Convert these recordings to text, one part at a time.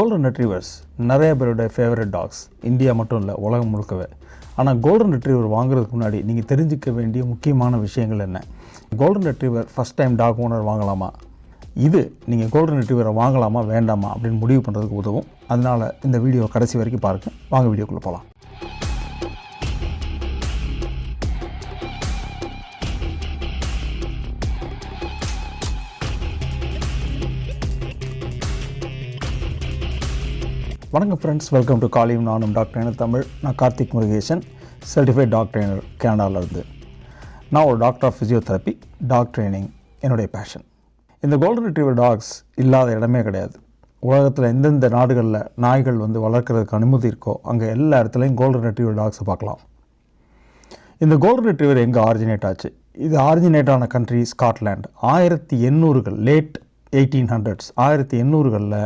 Golden retrievers நிறைய பேரோட favourite tax India மட்டும் இல்லை உலகம் முழுக்கவே. ஆனால் கோல்டன் ரெட்ரீவர் வாங்குறதுக்கு முன்னாடி நீங்கள் தெரிஞ்சுக்க வேண்டிய முக்கியமான விஷயங்கள் என்ன? Golden retriever first time dog owner வாங்கலாமா? இது நீங்கள் கோல்டன் ரெட்ரீவரை வாங்கலாமா வேண்டாமா அப்படின்னு முடிவு பண்ணுறதுக்கு உதவும். அதனால் இந்த வீடியோ கடைசி வரைக்கும் பாருங்கள் வாங்க வீடியோக்குள்ளே போகலாம் வணக்கம் ஃப்ரெண்ட்ஸ் வெல்கம் டு காலியும் நானும் டாக்டர் ட்ரைனர் தமிழ். நான் Karthik Murugesan certified doctor trainer இருந்து நான் ஒரு doctor of physiotherapy dog training என்னுடைய பேஷன் இந்த கோல்டன் ரிட்ரீவர் டாக்ஸ் இல்லாத இடமே கிடையாது. உலகத்தில் எந்தெந்த நாடுகளில் நாய்கள் வந்து வளர்க்குறதுக்கு அனுமதி இருக்கோ அங்கே எல்லா இடத்துலையும் கோல்டன் ரிட்ரீவர் டாக்ஸை பார்க்கலாம். இந்த கோல்டன் ரிட்ரீவர் எங்கே ஆரிஜினேட் ஆச்சு? இது ஆரிஜினேட் ஆன கண்ட்ரி ஸ்காட்லாண்ட் ஆயிரத்தி எண்ணூறுகள் லேட் எயிட்டீன் ஹண்ட்ரட்ஸ் ஆயிரத்தி எண்ணூறுகளில்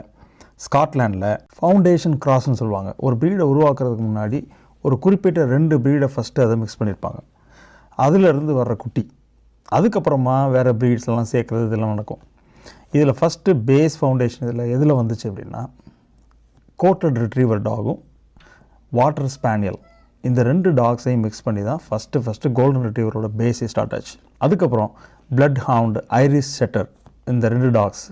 ஸ்காட்லாண்டில் ஃபவுண்டேஷன் கிராஸ்ன்னு சொல்லுவாங்க. ஒரு ப்ரீடை உருவாக்குறதுக்கு முன்னாடி ஒரு குறிப்பிட்ட ரெண்டு ப்ரீடை ஃபஸ்ட்டு அதை மிக்ஸ் பண்ணியிருப்பாங்க. அதிலிருந்து வர்ற குட்டி அதுக்கப்புறமா வேறு ப்ரீட்ஸ்லாம் சேர்க்குறது இதெல்லாம் நடக்கும். இதில் ஃபஸ்ட்டு பேஸ் ஃபவுண்டேஷன் இதில் எதில் வந்துச்சு அப்படின்னா கோட்டட் ரிட்ரீவர் டாகும் வாட்டர் ஸ்பானியல் இந்த ரெண்டு டாக்ஸையும் மிக்ஸ் பண்ணி தான் ஃபஸ்ட்டு ஃபஸ்ட்டு கோல்டன் ரிட்ரீவரோட பேஸே ஸ்டார்ட் ஆச்சு. அதுக்கப்புறம் பிளட் ஹவுண்ட் ஐரிஸ் செட்டர் இந்த ரெண்டு டாக்ஸ்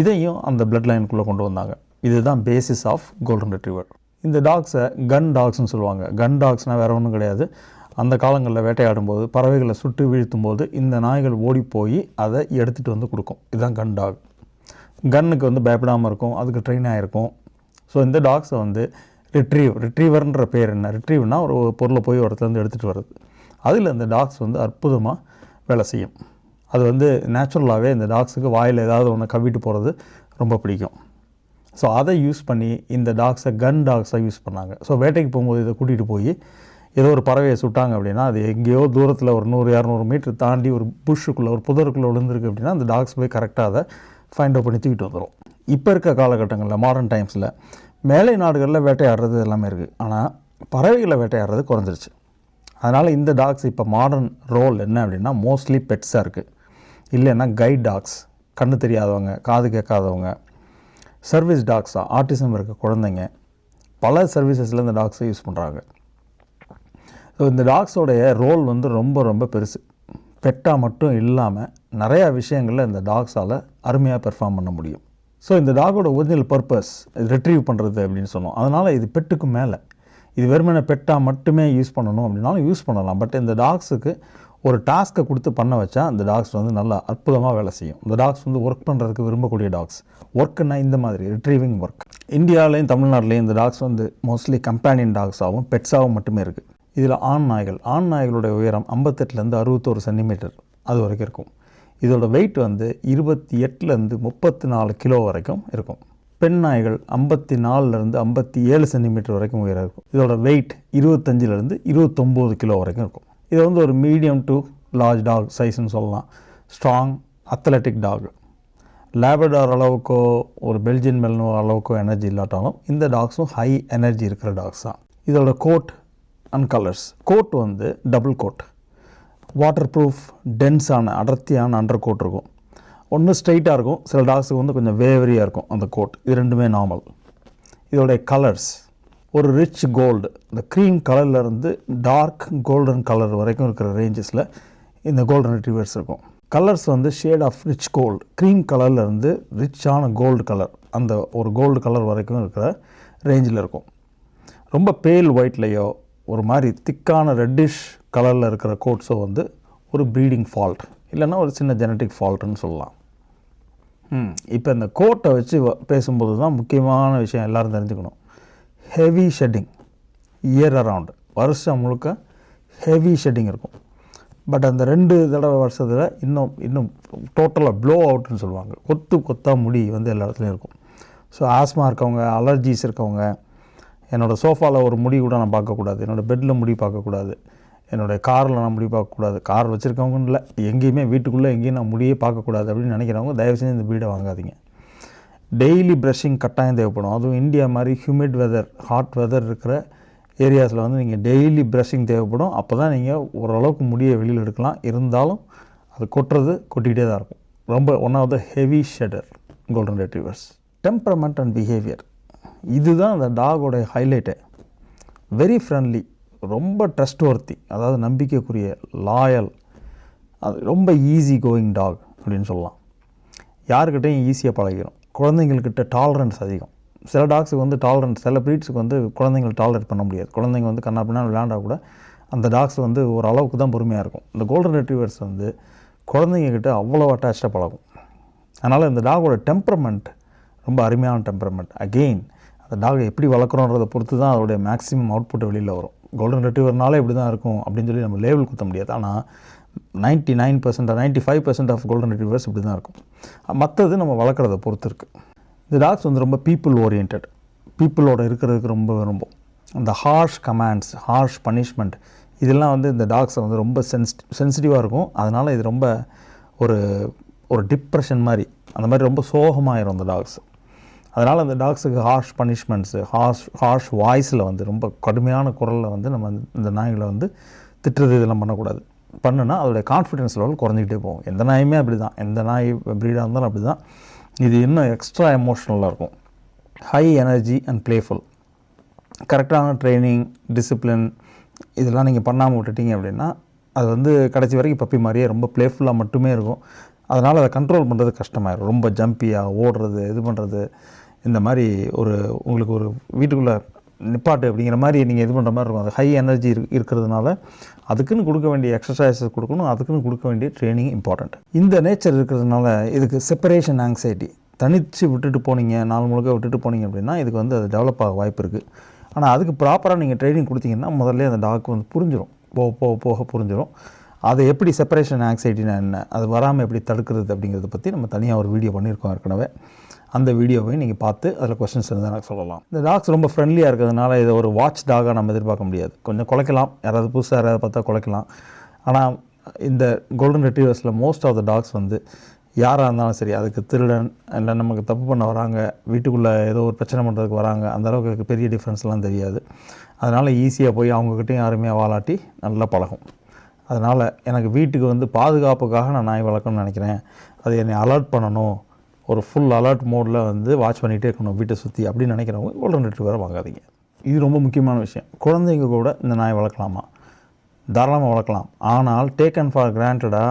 இதையும் அந்த பிளட் லைனுக்குள்ளே கொண்டு வந்தாங்க. இதுதான் பேசிஸ் ஆஃப் கோல்டன் ரிட்ரீவர் இந்த டாக்ஸை கன் டாக்ஸ்னு சொல்லுவாங்க. கன் டாக்ஸ்னால் வேறு ஒன்றும் கிடையாது. அந்த காலங்களில் வேட்டையாடும்போது பறவைகளை சுட்டு வீழ்த்தும் போது இந்த நாய்கள் ஓடி போய் அதை எடுத்துகிட்டு வந்து கொடுக்கும். இதுதான் கன் டாக் கன்னுக்கு வந்து பயப்படாமல் இருக்கும். அதுக்கு ட்ரெயின் ஆகிருக்கும் ஸோ இந்த டாக்ஸை வந்து ரிட்ரீவ் ரிட்ரீவர்ன்ற பேர் என்ன? ரிட்ரீவ்னா ஒரு பொருளை போய் ஒரு இடத்துலேருந்து எடுத்துகிட்டு வருது அதில் இந்த டாக்ஸ் வந்து அற்புதமாக வேலை செய்யும். அது வந்து நேச்சுரலாகவே இந்த டாக்ஸுக்கு வாயில் ஏதாவது ஒன்று கவிட்டு போகிறது ரொம்ப பிடிக்கும். ஸோ அதை யூஸ் பண்ணி இந்த டாக்ஸை கன் டாக்ஸாக யூஸ் பண்ணாங்க. ஸோ வேட்டைக்கு போகும்போது இதை கூட்டிகிட்டு போய் ஏதோ ஒரு பறவையை சுட்டாங்க அப்படின்னா அது எங்கேயோ தூரத்தில் ஒரு நூறு இரநூறு மீட்டர் தாண்டி ஒரு புஷ்ஷுக்குள்ளே ஒரு புதருக்குள்ளே விழுந்திருக்கு அப்படின்னா அந்த டாக்ஸ் போய் கரெக்டாக அதை ஃபைண்ட் அவுட் பண்ணி தூக்கிட்டு வந்துடும் இப்போ இருக்க காலகட்டங்களில் மாடர்ன் டைம்ஸில் மேலை நாடுகளில் வேட்டையாடுறது எல்லாமே இருக்குது ஆனால் பறவைகளை வேட்டையாடுறது குறைஞ்சிருச்சு. அதனால் இந்த டாக்ஸ் இப்போ மாடர்ன் ரோல் என்ன அப்படின்னா மோஸ்ட்லி பெட்ஸாக இருக்குது இல்லைன்னா கைட் டாக்ஸ் கண்ணு தெரியாதவங்க காது கேட்காதவங்க. சர்வீஸ் டாக்ஸாக ஆர்டிசம் இருக்க குழந்தைங்க. பல சர்வீசஸில் இந்த டாக்ஸை யூஸ் பண்ணுறாங்க ஸோ இந்த டாக்ஸோடைய ரோல் வந்து ரொம்ப ரொம்ப பெருசு. பெட்டாக மட்டும் இல்லாமல் நிறையா விஷயங்களில் இந்த டாக்ஸால் அருமையாக பெர்ஃபார்ம் பண்ண முடியும். ஸோ இந்த டாகோட ஒரிஜினல் பர்பஸ் ரிட்ரீவ் பண்ணுறது அப்படின்னு சொன்னோம். அதனால் இது பெட்டுக்கு மேலே. இது வெறுமனை பெட்டாக மட்டுமே யூஸ் பண்ணணும் அப்படின்னாலும் யூஸ் பண்ணலாம். பட் இந்த டாக்ஸுக்கு ஒரு டாஸ்க்கை கொடுத்து பண்ண வச்சா அந்த டாக்ஸ் வந்து நல்லா அற்புதமாக வேலை செய்யும். இந்த டாக்ஸ் வந்து ஒர்க் பண்ணுறதுக்கு விரும்பக்கூடிய டாக்ஸ். ஒர்க்குன்னா இந்த மாதிரி ரிட்ரீவிங் ஒர்க் இந்தியாவிலையும் தமிழ்நாட்டிலையும் இந்த டாக்ஸ் வந்து மோஸ்ட்லி கம்பேனியன் டாக்ஸாகவும் பெட்ஸாகவும் மட்டுமே இருக்குது இதில் ஆண் நாய்கள் ஆண் நாய்களுடைய உயரம் ஐம்பத்தெட்டுலேருந்து அறுபத்தோரு சென்டிமீட்டர் அது வரைக்கும் இருக்கும். இதோட வெயிட் வந்து இருபத்தி எட்டுலேருந்து முப்பத்தி நாலு கிலோ வரைக்கும் இருக்கும். பெண் நாய்கள் ஐம்பத்தி நாலுலேருந்து ஐம்பத்தி ஏழு சென்டிமீட்டர் வரைக்கும் உயரம் இருக்கும். இதோட வெயிட் இருபத்தஞ்சிலேருந்து இருபத்தொம்போது கிலோ வரைக்கும் இருக்கும். இது வந்து ஒரு மீடியம் டு லார்ஜ் டாக் சைஸ்னு சொல்லலாம். ஸ்ட்ராங் அத்லட்டிக் டாக் லேபடார் அளவுக்கோ ஒரு பெல்ஜியன் மெல்னோ அளவுக்கோ எனர்ஜி இல்லாட்டாலும் இந்த டாக்ஸும் ஹை எனர்ஜி இருக்கிற டாக்ஸ் தான். இதோட கோட் அண்ட் கலர்ஸ் கோட் வந்து டபுள் கோட் வாட்டர் ப்ரூஃப் டென்ஸான அடர்த்தியான அண்டர் கோட் இருக்கும். ஒன்று ஸ்ட்ரைட்டாக இருக்கும். சில டாக்ஸுக்கு வந்து கொஞ்சம் வேவரியாக இருக்கும் அந்த கோட் இது ரெண்டுமே நார்மல் இதோடைய கலர்ஸ் ஒரு ரிச் கோல்டு இந்த க்ரீம் கலர்லேருந்து டார்க் கோல்டன் கலர் வரைக்கும் இருக்கிற ரேஞ்சஸில் இந்த கோல்டன் ரிட்ரீவர்ஸ் இருக்கும். கலர்ஸ் வந்து shade of rich gold cream கலர்லேருந்து ரிச்சான கோல்டு கலர் அந்த ஒரு கோல்டு கலர் வரைக்கும் இருக்கிற ரேஞ்சில் இருக்கும். ரொம்ப பேல் ஒயிட்லேயோ ஒரு மாதிரி திக்கான ரெட்டிஷ் கலரில் இருக்கிற கோட்ஸோ வந்து ஒரு ப்ரீடிங் ஃபால்ட் இல்லைன்னா ஒரு சின்ன ஜெனட்டிக் ஃபால்ட்டுன்னு சொல்லலாம். இப்போ இந்த கோட்டை வச்சு பேசும்போது தான் முக்கியமான விஷயம் எல்லோரும் தெரிஞ்சுக்கணும். ஹெவி ஷெட்டிங் இயர் அரவுண்டு வருஷம் முழுக்க ஹெவி ஷெட்டிங் இருக்கும். பட் அந்த ரெண்டு தடவை வருஷத்தில் இன்னும் இன்னும் டோட்டலாக ப்ளோ அவுட்னு சொல்லுவாங்க. கொத்து கொத்தாக முடி வந்து எல்லா இடத்துலையும் இருக்கும். ஸோ ஆஸ்மா இருக்கவங்க அலர்ஜிஸ் இருக்கவங்க என்னோடய சோஃபாவில் ஒரு முடி கூட நான் பார்க்கக்கூடாது. என்னோடய பெட்டில் முடி பார்க்கக்கூடாது. என்னுடைய காரில் நான் முடி பார்க்கக்கூடாது. கார் வச்சுருக்கவங்கன்னு இல்லை எங்கேயுமே வீட்டுக்குள்ளே எங்கேயும் நான் முடியே பார்க்கக்கூடாது அப்படின்னு நினைக்கிறவங்க தயவு செஞ்சு இந்த வீடை வாங்காதீங்க. டெய்லி ப்ரஷிங் கட்டாயம் தேவைப்படும். அதுவும் இந்தியா மாதிரி ஹியூமிட் வெதர் ஹாட் வெதர் இருக்கிற ஏரியாஸில் வந்து நீங்கள் டெய்லி ப்ரஷிங் தேவைப்படும். அப்போ தான் நீங்கள் ஓரளவுக்கு முடியை வெளியில் எடுக்கலாம். இருந்தாலும் அது கொட்டுறது கொட்டிகிட்டே தான் இருக்கும். ரொம்ப one of the heavy shedder golden retrievers temperament and behaviour இதுதான் அந்த டாகோட ஹைலைட்டே வெரி ஃப்ரெண்ட்லி ரொம்ப ட்ரஸ்ட் ஒர்த்தி அதாவது நம்பிக்கைக்குரிய லாயல் அது ரொம்ப ஈஸி கோயிங் டாக் அப்படின்னு சொல்லலாம். யாருக்கிட்டையும் ஈஸியாக பழகிடும் குழந்தைங்கள்கிட்ட டாலரன்ஸ் அதிகம். சில டாக்ஸுக்கு வந்து டாலரன்ஸ் சில ப்ரீட்ஸுக்கு வந்து குழந்தைங்களை டாலரேட் பண்ண முடியாது. குழந்தைங்க வந்து கண்ணா பின்னா விளையாண்டா கூட அந்த டாக்ஸ் வந்து ஒரு அளவுக்கு தான் பொறுமையாக இருக்கும். இந்த கோல்டன் ரெட்ரீவர்ஸ் வந்து குழந்தைங்கக்கிட்ட அவ்வளோ அட்டாச்சாக பழகும். அதனால் இந்த டாகோட டெம்பரமெண்ட் ரொம்ப அருமையான டெம்பரமெண்ட் அகெயின் அந்த டாகை எப்படி வளர்க்குறோன்றதை பொறுத்து தான் அதோடைய மேக்ஸிமம் அவுட்புட் வெளியில் வரும். கோல்டன் ரெட்ரீவர்னாலே இப்படி தான் இருக்கும் அப்படின்னு சொல்லி நம்ம லேபிள் குத்த முடியாது. ஆனால் ninety nine percent ninety five percent of golden retrievers இப்படி தான் இருக்கும். மற்றது நம்ம வளர்க்குறத பொறுத்து இருக்குது இந்த டாக்ஸ் வந்து ரொம்ப பீப்புள் ஓரியன்ட் பீப்புளோட இருக்கிறதுக்கு ரொம்ப விரும்பும். அந்த ஹார்ஷ் கமாண்ட்ஸ் ஹார்ஷ் பனிஷ்மெண்ட் இதெல்லாம் வந்து இந்த டாக்ஸை வந்து ரொம்ப சென்சிட் சென்சிட்டிவாக இருக்கும். அதனால் இது ரொம்ப ஒரு ஒரு டிப்ரெஷன் மாதிரி அந்த மாதிரி ரொம்ப சோகமாயிரும் அந்த டாக்ஸ் அதனால் அந்த டாக்ஸுக்கு ஹார்ஷ் பனிஷ்மெண்ட்ஸு ஹார்ஷ் ஹார்ஷ் வாய்ஸில் வந்து ரொம்ப கடுமையான குரலில் வந்து நம்ம இந்த நாய்களை வந்து திட்டுறது இதெல்லாம் பண்ணக்கூடாது. பண்ணுனா அதோடைய கான்ஃபிடென்ஸ் லெவல் குறைஞ்சிக்கிட்டே போகும். எந்த நாயுமே அப்படி தான் எந்த நாய் ப்ரீடாக இருந்தாலும் அப்படி தான் இது இன்னும் எக்ஸ்ட்ரா எமோஷ்னலாக இருக்கும். ஹை எனர்ஜி அண்ட் ப்ளேஃபுல் கரெக்டான ட்ரைனிங் டிசிப்ளின் இதெல்லாம் நீங்கள் பண்ணாமல் விட்டுட்டீங்க அப்படின்னா அது வந்து கடைசி வரைக்கும் பப்பி மாதிரியே ரொம்ப ப்ளேஃபுல்லாக மட்டுமே இருக்கும். அதனால் அதை கண்ட்ரோல் பண்ணுறது கஷ்டமாயிடும் ரொம்ப ஜம்பியாக ஓடுறது இது பண்ணுறது இந்த மாதிரி ஒரு உங்களுக்கு ஒரு வீட்டுக்குள்ளே நிப்பாட்டு அப்படிங்கிற மாதிரி நீங்கள் இது பண்ணுற மாதிரி இருக்கும். அது ஹை எனர்ஜி இருக்கிறதுனால அதுக்குன்னு கொடுக்க வேண்டிய எக்ஸசைசஸ் கொடுக்கணும். அதுக்குன்னு கொடுக்க வேண்டிய ட்ரைனிங் இம்பார்ட்டண்ட் இந்த நேச்சர் இருக்கிறதுனால இதுக்கு செப்பரேஷன் ஆங்ஸைட்டி தனித்து விட்டுட்டு போனீங்க நாள் முழுக்க விட்டுட்டு போனீங்க அப்படின்னா இதுக்கு வந்து அது டெவலப் ஆக வாய்ப்பு இருக்குது ஆனால் அதுக்கு ப்ராப்பராக நீங்கள் ட்ரைனிங் கொடுத்தீங்கன்னா முதல்ல அந்த டாக் வந்து புரிஞ்சிடும் போக போக போக புரிஞ்சிடும் அதை எப்படி செப்பரேஷன் ஆங்ஸைட்டினா என்ன? அது வராமல் எப்படி தடுக்கிறது அப்படிங்கிறத பற்றி நம்ம தனியாக ஒரு வீடியோ பண்ணியிருக்கோம் ஏற்கனவே. அந்த வீடியோவை நீங்கள் பார்த்து அதில் கொஸ்டின்ஸ் இருந்தால் எனக்கு சொல்லலாம். இந்த டாக்ஸ் ரொம்ப ஃப்ரெண்ட்லியாக இருக்கிறதுனால இதை ஒரு வாட்ச் டாகாக நம்ம எதிர்பார்க்க முடியாது. கொஞ்சம் குலைக்கலாம். யாராவது புதுசாக யாராவது பார்த்தா குலைக்கலாம். ஆனால் இந்த கோல்டன் ரெட்ரீவர்ஸில் மோஸ்ட் ஆஃப் த டாக்ஸ் வந்து யாராக இருந்தாலும் சரி அதுக்கு திருடன் இல்லை நமக்கு தப்பு பண்ண வராங்க வீட்டுக்குள்ளே ஏதோ ஒரு பிரச்சனை பண்ணுறதுக்கு வராங்க அந்த அளவுக்கு பெரிய டிஃப்ரென்ஸ்லாம் தெரியாது. அதனால் ஈஸியாக போய் அவங்கக்கிட்டையும் யாருமே வாலாட்டி நல்லா பழகும். அதனால் எனக்கு வீட்டுக்கு வந்து பாதுகாப்புக்காக நான் நாய் வளர்க்கணும்னு நினைக்கிறேன். அது என்னை அலர்ட் பண்ணணும். ஒரு ஃபுல் அலர்ட் மோடில் வந்து வாட்ச் பண்ணிகிட்டே இருக்கணும் வீட்டை சுற்றி அப்படின்னு நினைக்கிறவங்க கோல்டன் ரிட்ரீவரை வாங்காதீங்க இது ரொம்ப முக்கியமான விஷயம். குழந்தைங்க கூட இந்த நாய் வளர்க்கலாமா? தாராளமாக வளர்க்கலாம். ஆனால் டேக் அண்ட் ஃபார் கிராண்டடாக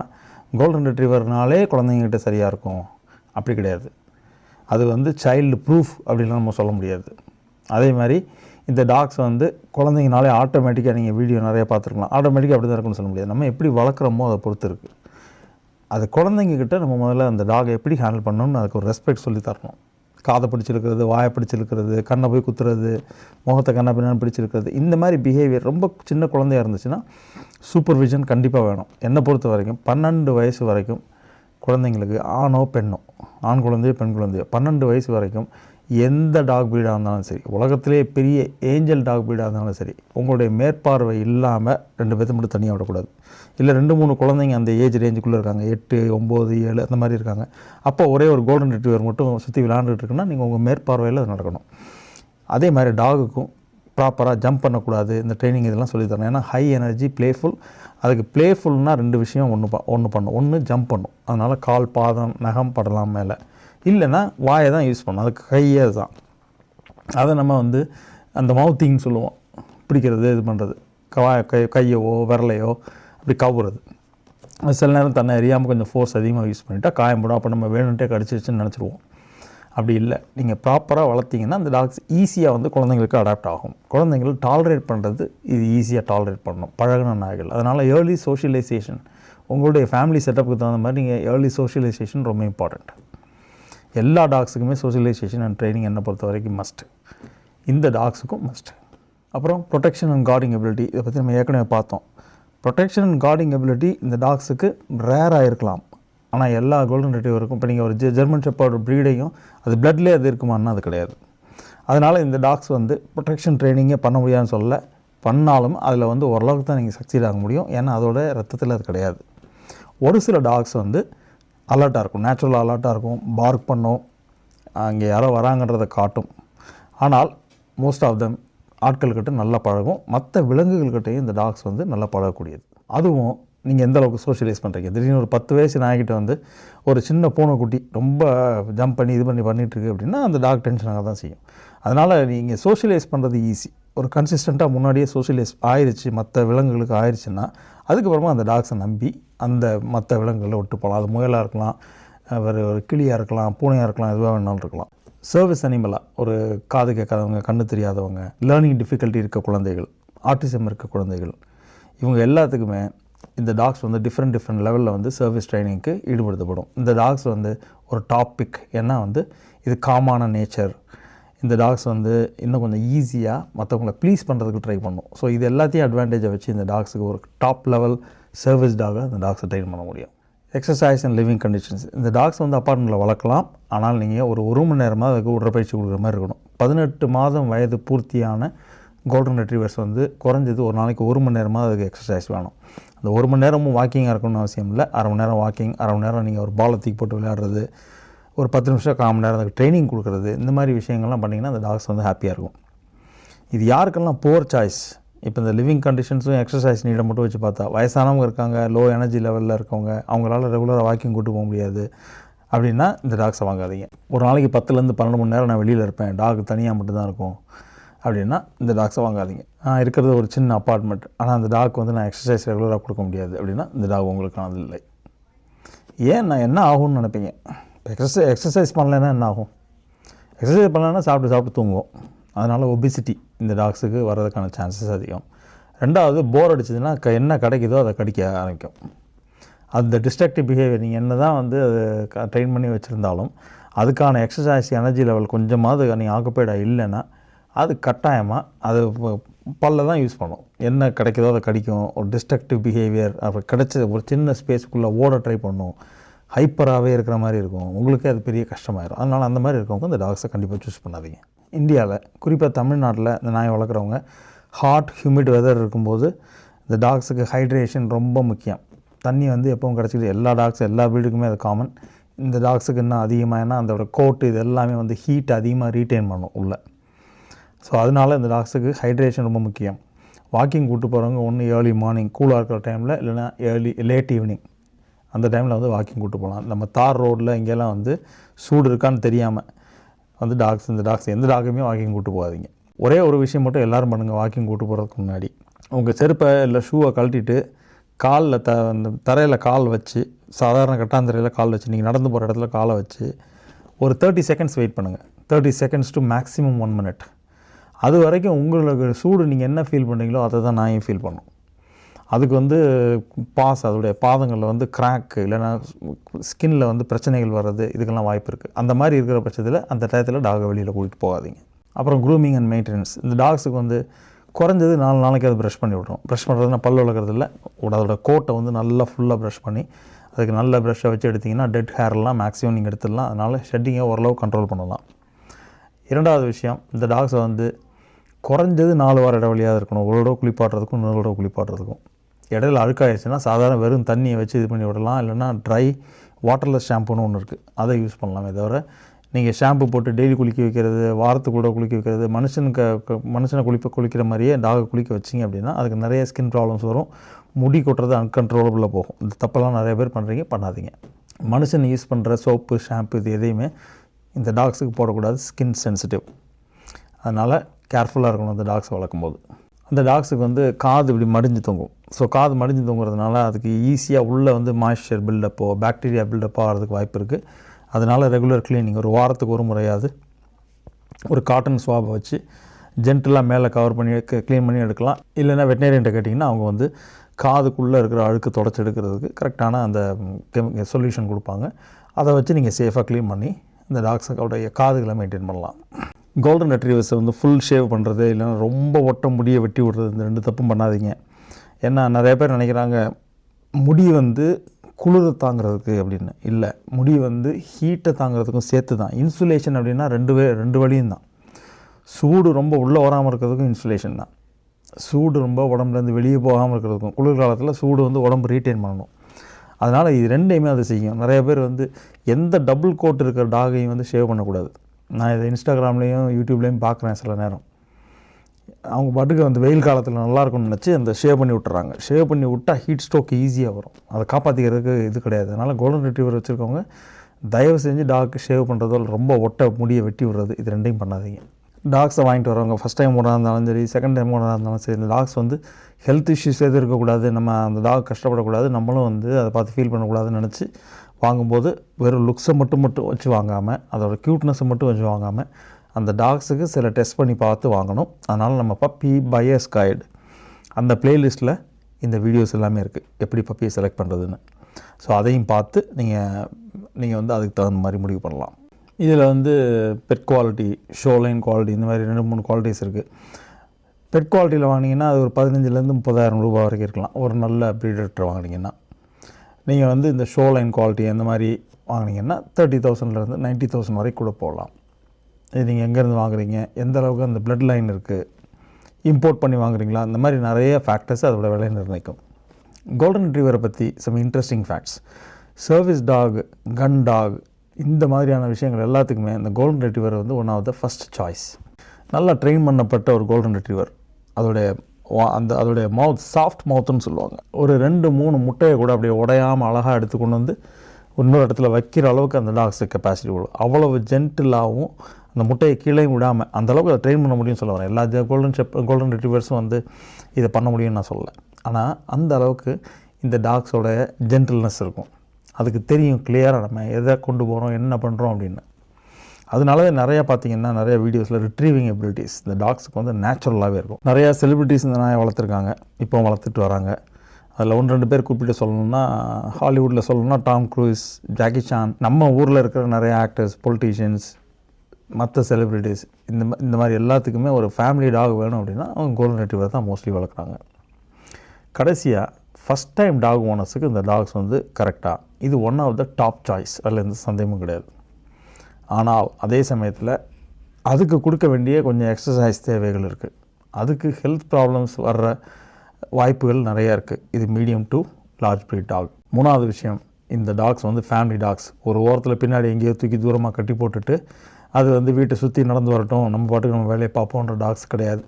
கோல்டன் ரிட்ரீவர்னாலே குழந்தைங்ககிட்ட சரியாக இருக்கும். அப்படி கிடையாது. அது வந்து சைல்டு ப்ரூஃப் அப்படின்லாம் நம்ம சொல்ல முடியாது. அதே மாதிரி இந்த டாக்ஸ் வந்து குழந்தைங்கனாலே ஆட்டோமேட்டிக்காக நீங்கள் வீடியோ நிறைய பார்த்துருக்கலாம். ஆட்டோமேட்டிக்காக அப்படி தான் இருக்குன்னு சொல்ல முடியாது. நம்ம எப்படி வளர்க்குறோமோ அதை பொறுத்து இருக்குது அது குழந்தைங்கக்கிட்ட நம்ம முதல்ல அந்த டாகை எப்படி ஹேண்டில் பண்ணணும்னு அதுக்கு ஒரு ரெஸ்பெக்ட் சொல்லி தரணும். காதை பிடிச்சிருக்கிறது வாயை பிடிச்சிருக்கிறது கண்ணை போய் குத்துறது முகத்தை கண்ணை பின்னான்னு பிடிச்சிருக்கிறது இந்த மாதிரி பிஹேவியர் ரொம்ப சின்ன குழந்தையா இருந்துச்சுன்னா சூப்பர்விஷன் கண்டிப்பாக வேணும். என்னை பொறுத்த வரைக்கும் பன்னெண்டு வயசு வரைக்கும் குழந்தைங்களுக்கு ஆணோ பெண்ணோ ஆண் குழந்தையோ பெண் குழந்தையோ பன்னெண்டு வயசு வரைக்கும் எந்த டாக் பீடாக இருந்தாலும் சரி உலகத்திலே பெரிய ஏஞ்சல் டாக் பீடாக இருந்தாலும் சரி உங்களுடைய மேற்பார்வை இல்லாமல் ரெண்டு பேர்த்து மட்டும் தனியாக விடக்கூடாது. இல்லை ரெண்டு மூணு குழந்தைங்க அந்த ஏஜ் ரேஞ்சுக்குள்ளே இருக்காங்க. எட்டு ஒம்பது ஏழு அந்த மாதிரி இருக்காங்க. அப்போ ஒரே ஒரு கோல்டன் ரிட்ரீவர் மட்டும் சுற்றி விளாண்டுட்டு இருக்குன்னா நீங்கள் உங்கள் மேற்பார்வையில் அது நடக்கணும். அதே மாதிரி டாகுக்கும் ப்ராப்பராக ஜம்ப் பண்ணக்கூடாது. இந்த ட்ரைனிங் இதெல்லாம் சொல்லித்தரணும் ஏன்னா ஹை எனர்ஜி ப்ளேஃபுல் அதுக்கு ப்ளேஃபுல்னால் ரெண்டு விஷயம் ஒன்று ப ஒன்று பண்ணும். ஒன்று ஜம்ப் பண்ணும். அதனால் கால் பாதம் நகம் படலாம் மேலே. இல்லைன்னா வாயை தான் யூஸ் பண்ணும் அதுக்கு கையே தான் அதை நம்ம வந்து அந்த மவுத்திங்னு சொல்லுவோம். பிடிக்கிறது இது பண்ணுறது கவா கை கையவோ விரலையோ அப்படி கவுறது சில நேரம் தன்னை அறியாமல் கொஞ்சம் ஃபோர்ஸ் அதிகமாக யூஸ் பண்ணிட்டா காயம்படும் அப்போ நம்ம வேணுன்ட்டே கடிச்சிருச்சுன்னு நினச்சிருவோம். அப்படி இல்லை. நீங்கள் ப்ராப்பராக வளர்த்தீங்கன்னா அந்த டாக்ஸ் ஈஸியாக வந்து குழந்தைங்களுக்கு அடாப்ட் ஆகும். குழந்தைங்களை டாலரேட் பண்ணுறது இது ஈஸியாக டாலரேட் பண்ணணும். பழகின நாய்கள். அதனால் ஏர்லி சோஷியலைசேஷன் உங்களுடைய ஃபேமிலி செட்டப்புக்கு தகுந்த மாதிரி நீங்கள் ஏர்லி சோஷியலைசேஷன் ரொம்ப இம்பார்ட்டண்ட் எல்லா டாக்ஸுக்குமே சோஷியலைசேஷன் அண்ட் ட்ரைனிங் என்னை பொறுத்த வரைக்கும் மஸ்ட்டு இந்த டாக்ஸுக்கும் மஸ்ட்டு அப்புறம் ப்ரொடெக்ஷன் அண்ட் கார்டிங் எபிலிட்டி இதை பற்றி நம்ம ஏற்கனவே பார்த்தோம். ப்ரொடெக்ஷன் அண்ட் கார்டிங் எபிலிட்டி இந்த டாக்ஸுக்கு ரேராக இருக்கலாம். ஆனால் எல்லா கோல்டன் ரெட்ரீவருக்கும் இப்போ நீங்கள் ஒரு ஜெ ஜெர்மன் ஷெப்பர்டு ப்ரீடையும் அது பிளட்லேயே அது இருக்குமான்னா அது கிடையாது. அதனால் இந்த டாக்ஸ் வந்து ப்ரொடெக்ஷன் ட்ரைனிங்கே பண்ண முடியாதுன்னு சொல்ல பண்ணாலும் அதில் வந்து ஓரளவுக்கு தான் நீங்கள் சக்சீட் ஆக முடியும். ஏன்னா அதோட ரத்தத்தில் அது கிடையாது. ஒரு சில டாக்ஸ் வந்து அலர்ட்டாக இருக்கும். நேச்சுரல் அலர்ட்டாக இருக்கும். பார்க் பண்ணும். அங்கே யாரோ வராங்கன்றதை காட்டும். ஆனால் மோஸ்ட் ஆஃப் தம் ஆட்கள்கிட்ட நல்லா பழகும். மற்ற விலங்குகள்கிட்டையும் இந்த டாக்ஸ் வந்து நல்லா பழகக்கூடியது. அதுவும் நீங்கள் எந்த அளவுக்கு சோஷியலைஸ் பண்ணுறீங்க திடீர்னு ஒரு பத்து வயசு நாய்கிட்ட வந்து ஒரு சின்ன பூனைக்குட்டி ரொம்ப ஜம்ப் பண்ணி இது பண்ணி பண்ணிகிட்ருக்கு இருக்கு அப்படின்னா அந்த டாக் டென்ஷனாக தான் செய்யும். அதனால் நீங்கள் சோஷியலைஸ் பண்ணுறது ஈஸி ஒரு கன்சிஸ்டண்ட்டாக முன்னாடியே சோஷியலைஸ் ஆயிடுச்சு மற்ற விலங்குகளுக்கு ஆயிடுச்சுன்னா அதுக்கப்புறமா அந்த டாக்ஸை நம்பி அந்த மற்ற விலங்குகளை விட்டு போகலாம் அது முயலாக இருக்கலாம் வேறு ஒரு கிளியாக இருக்கலாம் பூனையாக இருக்கலாம் எதுவாக வேணாலும் இருக்கலாம். சர்வீஸ் அனிமலாக ஒரு காது கேட்காதவங்க கண்ணு தெரியாதவங்க லேர்னிங் டிஃபிகல்ட்டி இருக்க குழந்தைகள் ஆர்டிசம் இருக்க குழந்தைகள் இவங்க எல்லாத்துக்குமே இந்த டாக்ஸ் வந்து டிஃப்ரெண்ட் டிஃப்ரெண்ட் லெவலில் வந்து சர்வீஸ் ட்ரைனிங்க்கு ஈடுபடுத்தப்படும். இந்த டாக்ஸ் வந்து ஒரு டாபிக் ஏன்னா வந்து இது காமான நேச்சர் இந்த டாக்ஸ் வந்து இன்னும் கொஞ்சம் ஈஸியாக மற்றவங்கள ப்ளீஸ் பண்ணுறதுக்கு ட்ரை பண்ணும். ஸோ இது எல்லாத்தையும் அட்வான்டேஜை வச்சு இந்த டாக்ஸுக்கு ஒரு டாப் லெவல் சர்வீஸ் டாகை அந்த டாக்ஸை ட்ரெயின் பண்ண முடியும். எக்ஸசைஸ் அண்ட் லிவிங் கண்டிஷன்ஸ் இந்த டாக்ஸ் வந்து அப்பார்ட்மெண்ட்டில் வளர்க்கலாம். ஆனால் நீங்கள் ஒரு ஒரு மணி நேரமாக அதுக்கு உடற்பயிற்சி கொடுக்குற மாதிரி இருக்கணும். பதினெட்டு மாதம் வயது பூர்த்தியான கோல்டன் ரெட்ரீவர்ஸ் வந்து குறைஞ்சது ஒரு நாளைக்கு ஒரு மணி நேரமாக அதுக்கு எக்ஸசைஸ் வேணும். அந்த ஒரு மணி நேரமும் வாக்கிங்காக இருக்கணும்னு அவசியம் இல்லை. அரை மணி நேரம் வாக்கிங் அரை மணி நேரம் நீங்கள் ஒரு பாலை தூக்கி போட்டு விளையாடுறது ஒரு பத்து நிமிஷம் கால் மணி நேரம் அதுக்கு ட்ரைனிங் கொடுக்குறது இந்த மாதிரி விஷயங்கள்லாம் பண்ணிங்கன்னா அந்த டாக்ஸ் வந்து ஹாப்பியாக இருக்கும். இது யாருக்கெல்லாம் போர் சாய்ஸ் இப்போ இந்த லிவிங் கண்டிஷன்ஸும் எக்ஸசைஸ் நீடை மட்டும் வச்சு பார்த்தா வயசானவங்க இருக்காங்க லோ எனர்ஜி லெவலில் இருக்கவங்க அவங்களால ரெகுலராக வாக்கிங் கூட்டு போக முடியாது. அப்படின்னா இந்த டாக்ஸை வாங்காதீங்க. ஒரு நாளைக்கு பத்துலேருந்து பன்னெண்டு மணி நேரம் நான் வெளியில் இருப்பேன். டாக் தனியாக மட்டும்தான் இருக்கும். அப்படின்னா இந்த டாக்ஸை வாங்காதீங்க. நான் இருக்கிறது ஒரு சின்ன அப்பார்ட்மெண்ட் ஆனால் அந்த டாக் வந்து நான் எக்ஸசைஸ் ரெகுலராக கொடுக்க முடியாது. அப்படின்னா இந்த டாக் உங்களுக்கானது இல்லை ஏன் நான் என்ன ஆகும்னு நினைப்பீங்க? எக்ஸசைஸ் எக்ஸசைஸ் பண்ணலைன்னா என்ன ஆகும்? எக்ஸசைஸ் பண்ணலைன்னா சாப்பிட்டு சாப்பிட்டு தூங்குவோம். அதனால் ஒபிசிட்டி இந்த டாக்ஸுக்கு வர்றதுக்கான சான்சஸ் அதிகம். ரெண்டாவது போர் அடிச்சதுன்னா க என்ன கிடைக்குதோ அதை கடிக்க ஆரம்பிக்கும். அந்த டிஸ்ட்ரக்டிவ் பிஹேவியர் நீங்கள் என்ன தான் வந்து அது ட்ரெயின் பண்ணி வச்சுருந்தாலும் அதுக்கான எக்ஸசைஸ் எனர்ஜி லெவல் கொஞ்சமாவது நீங்கள் ஆக்குப்பைடாக இல்லைன்னா அது கட்டாயமாக அது பல்ல தான் யூஸ் பண்ணும். என்ன கிடைக்குதோ அதை கடிக்கும். ஒரு டிஸ்ட்ரக்டிவ் பிஹேவியர் அப்புறம் கிடைச்ச ஒரு சின்ன ஸ்பேஸ்க்குள்ளே ஓட ட்ரை பண்ணும். ஹைப்பராகவே இருக்கிற மாதிரி இருக்கும். உங்களுக்கே அது பெரிய கஷ்டமாயிரும். அதனால் அந்த மாதிரி இருக்கவங்க இந்த டாக்ஸை கண்டிப்பாக சூஸ் பண்ணாதீங்க. இந்தியாவில் குறிப்பாக தமிழ்நாட்டில் இந்த நாய் வளர்க்குறவங்க ஹாட் ஹியூமிட் வெதர் இருக்கும்போது இந்த டாக்ஸுக்கு ஹைட்ரேஷன் ரொம்ப முக்கியம். தண்ணி வந்து எப்பவும் கிடச்சிது எல்லா டாக்ஸ் எல்லா வீடுக்குமே அது காமன் இந்த டாக்ஸுக்கு இன்னும் அதிகமாக ஏன்னா அதோட கோட்டு இது எல்லாமே வந்து ஹீட் அதிகமாக ரீட்டைன் பண்ணும் உள்ளே. ஸோ அதனால இந்த டாக்ஸுக்கு ஹைட்ரேஷன் ரொம்ப முக்கியம். வாக்கிங் கூட்டு போகிறவங்க ஒன்று ஏர்லி மார்னிங் கூலாக இருக்கிற டைமில் இல்லைன்னா ஏர்லி லேட் ஈவினிங் அந்த டைமில் வந்து வாக்கிங் கூப்பிட்டு போகலாம். நம்ம தார் ரோட்டில் இங்கெல்லாம் வந்து சூடு இருக்கான்னு தெரியாமல் வந்து டாக்ஸ் இந்த டாக்ஸ் எந்த டாக்குமே வாக்கிங் கூட்டு போகாதீங்க. ஒரே ஒரு விஷயம் மட்டும் எல்லோரும் பண்ணுங்கள் வாக்கிங் கூட்டு போகிறதுக்கு முன்னாடி. உங்கள் செருப்பை இல்லை ஷூவை கழட்டிட்டு காலில் த அந்த தரையில் கால் வச்சு சாதாரண கட்டாந்தரையில் கால் வச்சு நீங்கள் நடந்து போகிற இடத்துல காலை வச்சு ஒரு தேர்ட்டி செகண்ட்ஸ் வெயிட் பண்ணுங்கள் thirty seconds to maximum one minute அது வரைக்கும் உங்களுக்கு சூடு நீங்கள் என்ன ஃபீல் பண்ணுறீங்களோ அதை தான் நான் ஃபீல் பண்ணும். அதுக்கு வந்து பாஸ் அதோடைய பாதங்களில் வந்து கிராக்கு இல்லைன்னா ஸ்கின்னில் வந்து பிரச்சனைகள் வர்றது இதுக்கெல்லாம் வாய்ப்பு இருக்குது அந்த மாதிரி இருக்கிற பட்சத்தில் அந்த டயத்தில் டாகை வெளியில் கூட்டிகிட்டு போகாதீங்க. அப்புறம் க்ரூமிங் அண்ட் மெயின்டெனன்ஸ் இந்த டாக்ஸுக்கு வந்து குறைஞ்சது நாலு நாளைக்கு அது ப்ரஷ் பண்ணி விட்றோம் ப்ரஷ் பண்ணுறதுனா பல் விளக்குறது இல்லை. அதோட கோட்டை வந்து நல்லா ஃபுல்லாக ப்ரஷ் பண்ணி அதுக்கு நல்ல ப்ரஷ்ஷை வச்சு எடுத்திங்கன்னா டெட் ஹேர்லாம் மேக்ஸிமம் நீங்கள் எடுத்துடலாம். அதனால் ஷெட்டிங்கை ஓரளவு கண்ட்ரோல் பண்ணலாம். இரண்டாவது விஷயம் இந்த டாக்ஸை வந்து குறைஞ்சது நாலு வார இடைவெளியாக இருக்கணும். ஒரு தடவை குளிப்பாட்டுறதுக்கும் இன்னொரு தடவை குளிப்பாட்டுறதுக்கும். இடையில அழுக்காயிடுச்சுன்னா சாதாரண வெறும் தண்ணியை வச்சு இது பண்ணி விடலாம். இல்லைன்னா ட்ரை வாட்டர்லெஸ் ஷாம்புன்னு ஒன்று இருக்குது அதை யூஸ் பண்ணலாமே தவிர நீங்கள் ஷாம்பு போட்டு டெய்லி குளிக்க வைக்கிறது வாரத்துக்கூட குளிக்க வைக்கிறது மனுஷனுக்கு மனுஷனை குளிப்ப குளிக்கிற மாதிரியே டாகை குளிக்க வச்சிங்க அப்படின்னா அதுக்கு நிறைய ஸ்கின் ப்ராப்ளம்ஸ் வரும். முடி கொட்டுறது அன்கண்ட்ரோலபுளாக போகும். இந்த தப்பெல்லாம் நிறைய பேர் பண்ணுறீங்க பண்ணாதீங்க. மனுஷன் யூஸ் பண்ணுற சோப்பு ஷாம்பு இது எதையுமே இந்த டாக்ஸுக்கு போடக்கூடாது. ஸ்கின் சென்சிட்டிவ் அதனால் கேர்ஃபுல்லாக இருக்கணும் அந்த டாக்ஸ் வளர்க்கும்போது. அந்த டாக்ஸுக்கு வந்து காது இப்படி மடிஞ்சு தொங்கும். ஸோ காது மடிஞ்சு தொங்குறதுனால அதுக்கு ஈஸியாக உள்ளே வந்து மாய்ஸ்சர் பில்டப்போ பாக்டீரியா பில்டப் ஆகிறதுக்கு வாய்ப்பு இருக்குது அதனால் ரெகுலர் க்ளீனிங் ஒரு வாரத்துக்கு ஒரு முறையாவது ஒரு காட்டன் ஸ்வாபை வச்சு ஜென்டலாக மேலே கவர் பண்ணி க்ளீன் பண்ணி எடுக்கலாம். இல்லைன்னா வெட்டினரியன்ட்ட கேட்டிங்கன்னா அவங்க வந்து காதுக்குள்ளே இருக்கிற அழுக்கு தொடச்சி எடுக்கிறதுக்கு கரெக்டான அந்த சொல்யூஷன் கொடுப்பாங்க. அதை வச்சு நீங்கள் சேஃபாக க்ளீன் பண்ணி இந்த டாக்ஸோடைய காதுகளை மெயின்டைன் பண்ணலாம். கோல்டன் ரெட்ரீவர்ஸை வந்து ஃபுல் ஷேவ் பண்ணுறது இல்லைன்னா ரொம்ப ஒட்ட முடியை வெட்டி விடுறது இந்த ரெண்டு தப்பும் பண்ணாதீங்க. ஏன்னா நிறைய பேர் நினைக்கிறாங்க முடி வந்து குளிர தாங்கிறதுக்கு அப்படின்னு. இல்லை முடி வந்து ஹீட்டை தாங்கிறதுக்கும் சேர்த்து தான் இன்சுலேஷன் அப்படின்னா ரெண்டு வே ரெண்டு வழியும் தான் சூடு ரொம்ப உள்ளே வராமல் இருக்கிறதுக்கும் இன்சுலேஷன் தான். சூடு ரொம்ப உடம்புலேருந்து வெளியே போகாமல் இருக்கிறதுக்கும் குளிர்காலத்தில் சூடு வந்து உடம்பு ரீட்டைன் பண்ணணும். அதனால் இது ரெண்டையுமே அதை செய்யும். நிறைய பேர் வந்து எந்த டபுள் கோட் இருக்கிற டாகையும் வந்து ஷேவ் பண்ணக்கூடாது. நான் இதை இன்ஸ்டாகிராம்லேயும் யூடியூப்லேயும் பார்க்குறேன் சில நேரம். அவங்க பாட்டுக்கு அந்த வெயில் காலத்தில் நல்லா இருக்கும்னு நினச்சி அந்த ஷேவ் பண்ணி விட்டுறாங்க. ஷேவ் பண்ணி விட்டால் ஹீட் ஸ்ட்ரோக் ஈஸியாக வரும். அதை காப்பாற்றிக்கிறதுக்கு இது கிடையாது. அதனால் கோல்டன் ரிட்ரீவர் வச்சுருக்கவங்க தயவு செஞ்சு டாக்கு ஷேவ் பண்ணுறதோ ரொம்ப ஒட்ட முடியை வெட்டி விடுறது. இது ரெண்டையும் பண்ணாதீங்க. டாக்ஸை வாங்கிட்டு வரவங்க ஃபஸ்ட் டைம் ஓடா இருந்தாலும் சரி செகண்ட் டைம் ஓடா இருந்தாலும் சரி இந்த டாக்ஸ் வந்து ஹெல்த் இஷ்யூஸ் எதுவும் இருக்கக்கூடாது. நம்ம அந்த டாக் கஷ்டப்படக்கூடாது. நம்மளும் வந்து அதை பார்த்து ஃபீல் பண்ணக்கூடாதுன்னு நினச்சி வாங்கும்போது வெறும் லுக்ஸை மட்டும் மட்டும் வச்சு வாங்காமல் அதோடய க்யூட்னஸை மட்டும் வச்சு வாங்காமல் அந்த டாக்ஸுக்கு சில டெஸ்ட் பண்ணி பார்த்து வாங்கணும். அதனால் நம்ம பப்பி பயஸ் கைடு அந்த பிளேலிஸ்ட்டில் இந்த வீடியோஸ் எல்லாமே இருக்குது எப்படி பப்பியை செலக்ட் பண்ணுறதுன்னு ஸோ அதையும் பார்த்து நீங்கள் நீங்கள் வந்து அதுக்கு தகுந்த மாதிரி முடிவு பண்ணலாம். இதில் வந்து பெட் குவாலிட்டி ஷோலைன் குவாலிட்டி இந்த மாதிரி ரெண்டு மூணு குவாலிட்டிஸ் இருக்குது பெட் குவாலிட்டியில் வாங்கினீங்கன்னா அது ஒரு பதினஞ்சுலேருந்து முப்பதாயிரம் ரூபாய் வரைக்கும் இருக்கலாம். ஒரு நல்ல ப்ரீடக்டர் வாங்கினீங்கன்னா. நீங்கள் வந்து இந்த ஷோ லைன் குவாலிட்டி அந்த மாதிரி வாங்கினீங்கன்னா தேர்ட்டி தௌசண்ட்லேருந்து நைன்ட்டி தௌசண்ட் வரைக்கும் கூட போகலாம். இது நீங்கள் எங்கேருந்து வாங்குறீங்க? எந்த அளவுக்கு அந்த பிளட் லைன் இருக்குது இம்போர்ட் பண்ணி வாங்குறீங்களா? இந்த மாதிரி நிறைய ஃபேக்டர்ஸ் அதோட விலை நிர்ணயிக்கும். கோல்டன் ரிட்ரீவரை பற்றி some interesting facts service dog gun dog இந்த மாதிரியான விஷயங்கள் எல்லாத்துக்குமே இந்த கோல்டன் ரிட்ரீவர் வந்து one of the first choice நல்லா ட்ரெயின் பண்ணப்பட்ட ஒரு கோல்டன் ரிட்ரீவர் அதோடைய அந்த அதோடைய மவுத் சாஃப்ட் மவுத்துன்னு சொல்லுவாங்க. ஒரு ரெண்டு மூணு முட்டையை கூட அப்படியே உடையாமல் அழகாக எடுத்து கொண்டு வந்து இன்னொரு இடத்துல வைக்கிற அளவுக்கு அந்த டாக்ஸ் கெப்பாசிட்டி உள்ள அவ்வளவு ஜென்டிலாகவும் அந்த முட்டையை கீழே விடாமல் அந்த அளவுக்கு அதை ட்ரெயின் பண்ண முடியும்னு சொல்ல வரேன். எல்லா கோல்டன் ஷெப் கோல்டன் ரிட்ரீவர்ஸும் வந்து இதை பண்ண முடியும்னு நான் சொல்லலை. ஆனால் அந்த அளவுக்கு இந்த டாக்ஸோட ஜென்டில்னஸ் இருக்கும். அதுக்கு தெரியும் கிளியராக நம்ம எதை கொண்டு போகிறோம் என்ன பண்ணுறோம் அப்படின்னு. அதனால நிறையா பார்த்தீங்கன்னா நிறைய வீடியோஸில் ரிட்ரீவிங் எபிலிட்டிஸ் இந்த டாக்ஸுக்கு வந்து நேச்சுரலாகவே இருக்கும். நிறையா செலிபிரிட்டிஸ் இந்த நாயை வளர்த்துருக்காங்க. இப்போ வளர்த்துட்டு வராங்க. அதில் ஒன்று ரெண்டு பேர் கூப்பிட்டு சொல்லணும்னா ஹாலிவுட்டில் சொல்லணும்னா டாம் க்ரூஸ் ஜாக்கி சான் நம்ம ஊரில் இருக்கிற நிறைய ஆக்டர்ஸ் பொலிட்டீஷியன்ஸ் மற்ற செலிபிரிட்டிஸ் இந்த இந்த மாதிரி எல்லாத்துக்குமே ஒரு ஃபேமிலி டாக் வேணும் அப்படின்னா அவங்க கோல்டன் ரெட்டிவர் தான் மோஸ்ட்லி வளர்க்குறாங்க. கடைசியாக ஃபஸ்ட் டைம் டாக் ஓனர்ஸுக்கு இந்த டாக்ஸ் வந்து கரெக்டாக இது one of the top choice அதில் எந்த சந்தேகமும் கிடையாது. ஆனால் அதே சமயத்தில் அதுக்கு கொடுக்க வேண்டிய கொஞ்சம் எக்ஸசைஸ் தேவைகள் இருக்குது அதுக்கு ஹெல்த் ப்ராப்ளம்ஸ் வர்ற வாய்ப்புகள் நிறையா இருக்குது இது medium to large breed dog மூணாவது விஷயம் இந்த டாக்ஸ் வந்து ஃபேமிலி டாக்ஸ் ஒரு ஓரத்தில் பின்னாடி எங்கேயோ தூக்கி தூரமாக கட்டி போட்டுட்டு அது வந்து வீட்டை சுற்றி நடந்து வரட்டும் நம்ம பாட்டுக்கு நம்ம வேலையை பார்ப்போன்ற டாக்ஸ் கிடையாது.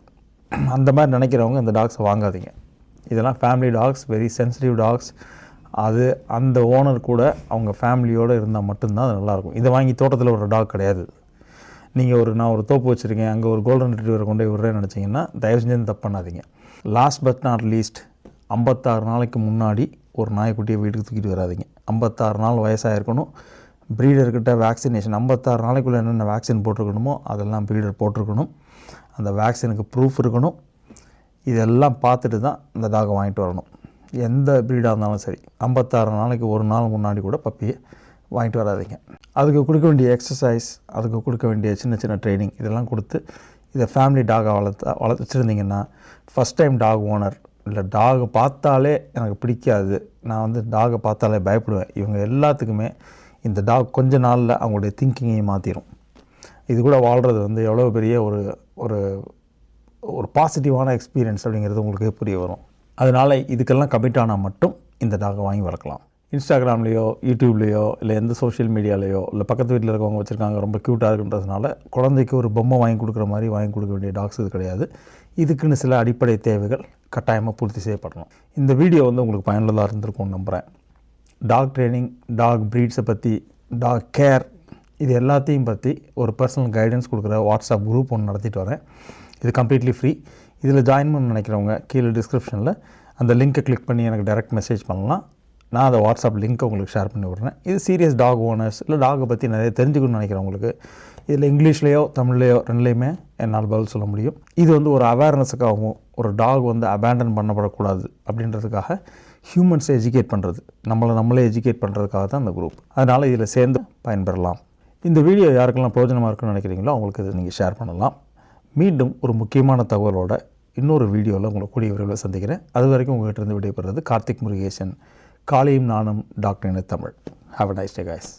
அந்த மாதிரி நினைக்கிறவங்க இந்த டாக்ஸை வாங்காதீங்க. இதெல்லாம் family dogs very sensitive dogs அது அந்த ஓனர் கூட அவங்க ஃபேமிலியோடு இருந்தால் மட்டும்தான் அது நல்லாயிருக்கும். இதை வாங்கி தோட்டத்தில் ஒரு டாக் கிடையாது. நீங்கள் ஒரு நான் ஒரு தோப்பு வச்சுருக்கேன் அங்கே ஒரு கோல்டன் ரிட்ரீவரை கொண்டு போய் விடுறேன்னு நினச்சிங்கன்னா தயவு செஞ்சு தப்பு பண்ணாதீங்க. லாஸ்ட் பட் நாட் லீஸ்ட் ஐம்பத்தாறு நாளைக்கு முன்னாடி ஒரு நாய்க்குட்டியை வீட்டுக்கு தூக்கிட்டு வராதீங்க. ஐம்பத்தாறு நாள் வயசாக இருக்கணும் ப்ரீடர்கிட்ட வேக்சினேஷன் ஐம்பத்தாறு நாளைக்குள்ளே என்னென்ன வேக்சின் போட்டிருக்கணுமோ அதெல்லாம் ப்ரீடர் போட்டிருக்கணும். அந்த வேக்சினுக்கு ப்ரூஃப் இருக்கணும். இதெல்லாம் பார்த்துட்டு தான் இந்த டாகை வாங்கிட்டு வரணும். எந்த ப்ரீடாக இருந்தாலும் சரி ஐம்பத்தாறு நாளைக்கு ஒரு நாள் முன்னாடி கூட பப்பியை வாங்கிட்டு வராதீங்க. அதுக்கு கொடுக்க வேண்டிய எக்ஸசைஸ் அதுக்கு கொடுக்க வேண்டிய சின்ன சின்ன ட்ரைனிங் இதெல்லாம் கொடுத்து இதை ஃபேமிலி டாகை வளர்த்து வளர்த்து வச்சுருந்தீங்கன்னா ஃபஸ்ட் டைம் டாக் ஓனர் இல்லை டாகை பார்த்தாலே எனக்கு பிடிக்காது. நான் வந்து டாகை பார்த்தாலே பயப்படுவேன். இவங்க எல்லாத்துக்குமே இந்த டாக் கொஞ்ச நாளில் அவங்களுடைய திங்கிங்கையும் மாற்றிடும் இது கூட வாழ்கிறது வந்து எவ்வளோ பெரிய ஒரு ஒரு ஒரு பாசிட்டிவான எக்ஸ்பீரியன்ஸ் அப்படிங்கிறது உங்களுக்கு புரிய வரும். அதனால் இதுக்கெல்லாம் கமிட் ஆனால் மட்டும் இந்த டாகை வாங்கி வளர்க்கலாம். இன்ஸ்டாகிராம்லேயோ யூடியூப்லேயோ இல்லை எந்த சோஷியல் மீடியாலேயோ இல்லை பக்கத்து வீட்டில் இருக்கவங்க வச்சுருக்காங்க ரொம்ப க்யூட்டாக இருக்குன்றதுனால குழந்தைக்கு ஒரு பொம்மை வாங்கி கொடுக்குற மாதிரி வாங்கி கொடுக்க வேண்டிய டாக்ஸ் இது கிடையாது. இதுக்குன்னு சில அடிப்படை தேவைகள் கட்டாயமாக பூர்த்தி செய்யப்படணும். இந்த வீடியோ வந்து உங்களுக்கு பயனுள்ளதாக இருந்திருக்கும்னு நம்புகிறேன் டாக் ட்ரைனிங் டாக் ப்ரீட்ஸை பற்றி டாக் கேர் இது எல்லாத்தையும் பற்றி ஒரு பர்சனல் கைடன்ஸ் கொடுக்குற வாட்ஸ்அப் குரூப் ஒன்று நடத்திட்டு வரேன். இது கம்ப்ளீட்லி ஃப்ரீ இதில் ஜாயின் பண்ண நினைக்கிறவங்க கீழே டிஸ்கிரிப்ஷனில் அந்த லிங்க்கை கிளிக் பண்ணி எனக்கு டைரக்ட் மெசேஜ் பண்ணலாம். நான் அதை வாட்ஸ்அப் லிங்க்கை உங்களுக்கு ஷேர் பண்ணி விட்றேன். இது சீரியஸ் டாக் ஓனர்ஸ் இல்லை டாகை பற்றி நிறைய தெரிஞ்சுக்கணும்னு நினைக்கிறவங்களுக்கு இதில் இங்கிலீஷ்லேயோ தமிழ்லேயோ ரெண்டுலேயுமே என்னால் பதில் சொல்ல முடியும். இது வந்து ஒரு அவேர்னஸுக்காகவும் ஒரு டாக் வந்து அபேண்டன் பண்ணப்படக்கூடாது அப்படின்றதுக்காக ஹியூமன்ஸை எஜுகேட் பண்ணுறது நம்மளை நம்மளே எஜுகேட் பண்ணுறதுக்காக தான் அந்த குரூப் அதனால் இதில் சேர்ந்து பயன்பெறலாம். இந்த வீடியோ யாருக்கெல்லாம் பிரயோஜனமாக இருக்குன்னு நினைக்கிறீங்களோ அவங்களுக்கு இதை நீங்கள் ஷேர் பண்ணலாம். மீண்டும் ஒரு முக்கியமான தகவலோட இன்னொரு வீடியோவில் உங்களை கூடிய விரைவில் சந்திக்கிறேன். அது வரைக்கும் உங்கள்கிட்ட இருந்து விடைபெறுறது கார்த்திக் முருகேசன். காலையும் நானும் doctor Tamil have a nice day guys